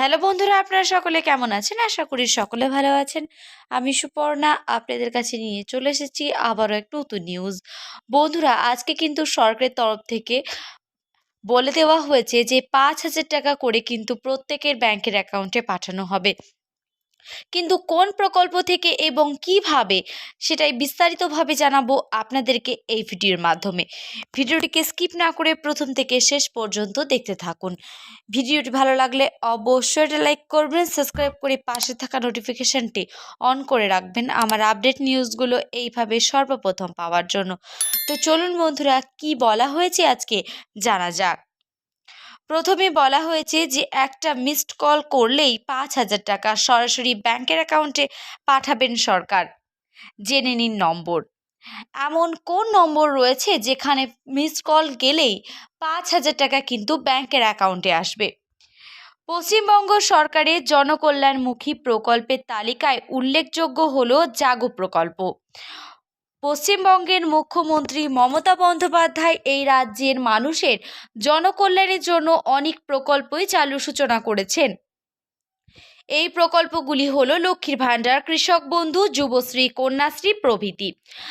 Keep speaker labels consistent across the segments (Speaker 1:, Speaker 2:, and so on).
Speaker 1: Hello বন্ধুরা, আপনারা সকলে কেমন আছেন? আশা করি সকলে ভালো আছেন। আমি সুপর্ণা, আপনাদের কাছে নিয়ে চলে এসেছি আবারও এক নতুন নিউজ বন্ধুরা, আজকে কিন্তু সরকারের তরফ থেকে বলে দেওয়া হয়েছে যে পাঁচ হাজার টাকা করে কিন্তু প্রত্যেকের ব্যাংকের অ্যাকাউন্টে পাঠানো হবে। কিন্তু কোন প্রকল্প থেকে এবং কীভাবে সেটাই বিস্তারিতভাবে জানাব আপনাদেরকে এই ভিডিওর মাধ্যমে। ভিডিওটিকে স্কিপ না করে প্রথম থেকে শেষ পর্যন্ত দেখতে থাকুন। ভিডিওটি ভালো লাগলে অবশ্যই এটা লাইক করবেন, সাবস্ক্রাইব করে পাশে থাকা নোটিফিকেশানটি অন করে রাখবেন আমার আপডেট নিউজগুলো এইভাবে সর্বপ্রথম পাওয়ার জন্য। তো চলুন বন্ধুরা, কি বলা হয়েছে আজকে জানা যাক। প্রথমে বলা হয়েছে যে একটা মিসড কল করলেই পাঁচ হাজার টাকা সরাসরি ব্যাংকের অ্যাকাউন্টে পাঠাবেন সরকার। জেনে নিন নম্বর। এমন কোন নম্বর রয়েছে যেখানে মিসড কল গেলেই পাঁচ হাজার টাকা কিন্তু ব্যাংকের অ্যাকাউন্টে আসবে? পশ্চিমবঙ্গ সরকারের জনকল্যাণমুখী প্রকল্পের তালিকায় উল্লেখযোগ্য হলো জাগো প্রকল্প। পশ্চিমবঙ্গের মুখ্যমন্ত্রী মমতা বন্দ্যোপাধ্যায় এই রাজ্যের মানুষের জনকল্যাণের জন্য অনেক প্রকল্পই চালু সূচনা করেছেন। এই প্রকল্পগুলি হলো লক্ষ্মীর ভাণ্ডার, কৃষক বন্ধু, যুবশ্রী, কন্যাশ্রী প্রভৃতি।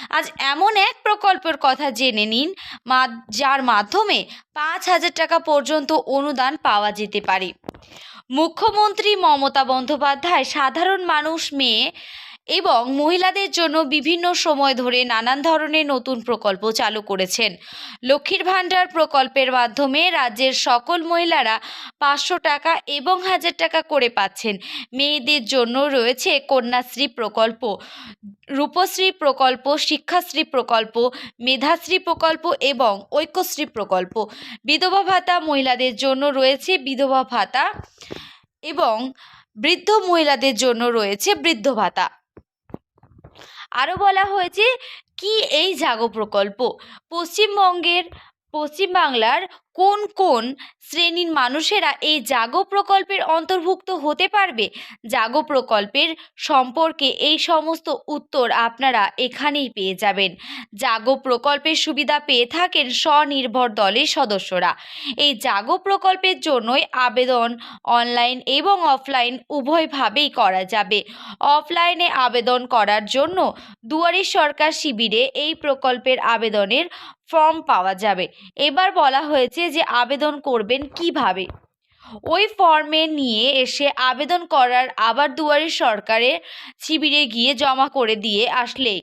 Speaker 1: আজ এমন এক প্রকল্পের কথা জেনে নিন যার মাধ্যমে পাঁচ হাজার টাকা পর্যন্ত অনুদান পাওয়া যেতে পারে। মুখ্যমন্ত্রী মমতা বন্দ্যোপাধ্যায় সাধারণ মানুষ মেয়ে এবং মহিলাদের জন্য বিভিন্ন সময় ধরে নানান ধরনের নতুন প্রকল্প চালু করেছেন। লক্ষ্মীর ভাণ্ডার প্রকল্পের মাধ্যমে রাজ্যের সকল মহিলারা পাঁচশো টাকা এবং হাজার টাকা করে পাচ্ছেন। মেয়েদের জন্য রয়েছে কন্যাশ্রী প্রকল্প, রূপশ্রী প্রকল্প, শিক্ষাশ্রী প্রকল্প, মেধাশ্রী প্রকল্প এবং ঐক্যশ্রী প্রকল্প। বিধবা ভাতা মহিলাদের জন্য রয়েছে বিধবা ভাতা এবং বৃদ্ধ মহিলাদের জন্য রয়েছে বৃদ্ধ ভাতা। আরও বলা হয়েছে কি এই জাগো প্রকল্প? পশ্চিমবঙ্গের পশ্চিমবাংলার কোন কোন শ্রেণির মানুষেরা এই জাগো প্রকল্পের অন্তর্ভুক্ত হতে পারবে? জাগো প্রকল্পের সম্পর্কে এই সমস্ত উত্তর আপনারা এখানেই পেয়ে যাবেন। জাগো প্রকল্পের সুবিধা পেয়ে থাকেন স্বনির্ভর দলের সদস্যরা। এই জাগো প্রকল্পের জন্যই আবেদন অনলাইন এবং অফলাইন উভয়ভাবেই করা যাবে। অফলাইনে আবেদন করার জন্য দুয়ারি সরকার শিবিরে এই প্রকল্পের আবেদনের ফর্ম পাওয়া যাবে। এবার বলা হয়েছে যে আবেদন করবেন কীভাবে? ওই ফর্মে নিয়ে এসে আবেদন করার আবার দুয়ারি সরকারের শিবিরে গিয়ে জমা করে দিয়ে আসলে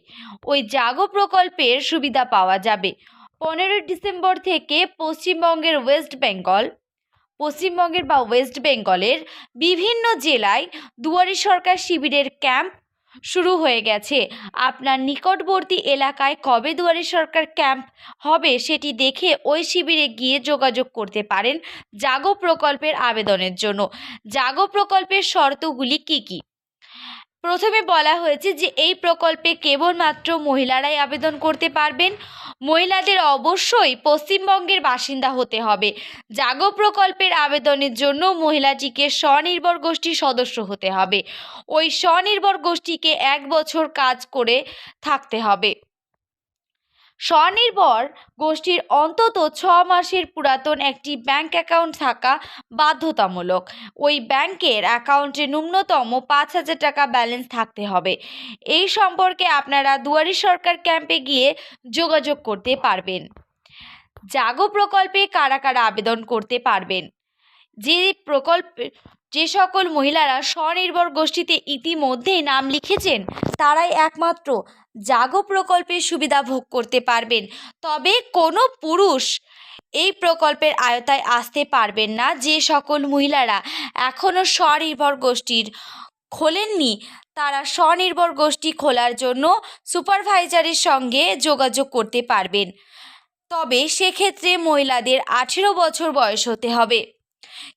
Speaker 1: ওই জাগো প্রকল্পের সুবিধা পাওয়া যাবে। পনেরোই ডিসেম্বর থেকে পশ্চিমবঙ্গের ওয়েস্ট বেঙ্গল, পশ্চিমবঙ্গের বা ওয়েস্ট বেঙ্গলের বিভিন্ন জেলায় দুয়ারি সরকার শিবিরের ক্যাম্প শুরু হয়ে গেছে। আপনার নিকটবর্তী এলাকায় কবে দুয়ারি সরকার ক্যাম্প হবে সেটি দেখে ওই শিবিরে গিয়ে যোগাযোগ করতে পারেন জাগো প্রকল্পের আবেদনের জন্য। জাগো প্রকল্পের শর্তগুলি কি কি? প্রথমে বলা হয়েছে যে এই প্রকল্পে কেবলমাত্র মহিলারাই আবেদন করতে পারবেন। মহিলাদের অবশ্যই পশ্চিমবঙ্গের বাসিন্দা হতে হবে। জাগো প্রকল্পের আবেদনের জন্য মহিলাটিকে স্বনির্ভর গোষ্ঠীর সদস্য হতে হবে। ওই স্বনির্ভর গোষ্ঠীকে এক বছর কাজ করে থাকতে হবে। স্বনির্ভর গোষ্ঠীর অন্তত ছ মাসের পুরাতন একটি ব্যাংক অ্যাকাউন্ট থাকা বাধ্যতামূলক। ওই ব্যাংকের অ্যাকাউন্টে ন্যূনতম পাঁচ হাজার টাকা ব্যালেন্স থাকতে হবে। এই সম্পর্কে আপনারা দুয়ারি সরকার ক্যাম্পে গিয়ে যোগাযোগ করতে পারবেন। জাগো প্রকল্পে কারা কারা আবেদন করতে পারবেন? যে প্রকল্পে যে সকল মহিলারা স্বনির্ভর গোষ্ঠীতে ইতিমধ্যেই নাম লিখেছেন, তারাই একমাত্র জাগো প্রকল্পের সুবিধা ভোগ করতে পারবেন। তবে কোনো পুরুষ এই প্রকল্পের আয়তায় আসতে পারবেন না। যে সকল মহিলারা এখনও স্বনির্ভর গোষ্ঠীর খোলেননি, তারা স্বনির্ভর গোষ্ঠী খোলার জন্য সুপারভাইজারের সঙ্গে যোগাযোগ করতে পারবেন। তবে সেক্ষেত্রে মহিলাদের আঠেরো বছর বয়স হতে হবে।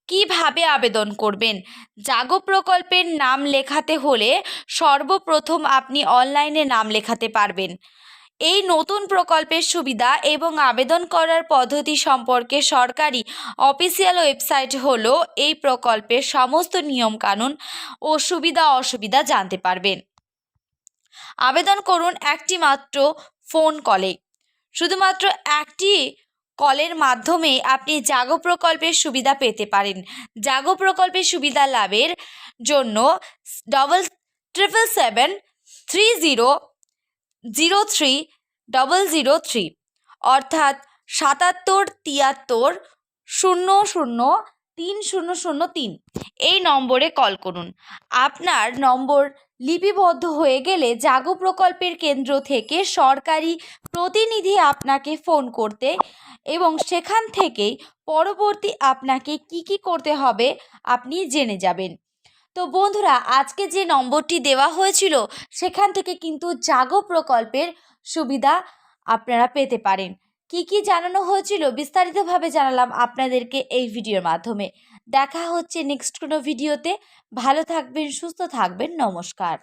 Speaker 1: কীভাবে আবেদন করবেন? জাগো প্রকল্পের নাম লেখাতে হলে সর্বপ্রথম আপনি অনলাইনে নাম লেখাতে পারবেন। এই নতুন প্রকল্পের সুবিধা এবং আবেদন করার পদ্ধতি সম্পর্কে সরকারি অফিসিয়াল ওয়েবসাইট হল এই প্রকল্পের সমস্ত নিয়মকানুন ও সুবিধা অসুবিধা জানতে পারবেন। আবেদন করুন একটি মাত্র ফোন কলে। শুধুমাত্র একটি কলের মাধ্যমে আপনি জাগো প্রকল্পের সুবিধা পেতে পারেন। জাগো প্রকল্পের সুবিধা লাভের জন্য double triple seven three zero zero three double zero three অর্থাৎ সাতাত্তর তিয়াত্তর শূন্য শূন্য তিন শূন্য শূন্য তিন। এই নম্বরে কল করুন। আপনার নম্বর লিপিবদ্ধ হয়ে গেলে জাগো প্রকল্পের কেন্দ্র থেকে সরকারি প্রতিনিধি আপনাকে ফোন করতে এবং সেখান থেকেই পরবর্তী আপনাকে কি কি করতে হবে আপনি জেনে যাবেন। তো বন্ধুরা, আজকে যে নম্বরটি দেওয়া হয়েছিল, সেখান থেকে কিন্তু জাগো প্রকল্পের সুবিধা আপনারা পেতে পারেন। কি কি জানানো হয়েছিল বিস্তারিতভাবে জানালাম আপনাদেরকে এই ভিডিওর মাধ্যমে। দেখা হচ্ছে নেক্সট কোনো ভিডিওতে। ভালো থাকবেন, সুস্থ থাকবেন। নমস্কার।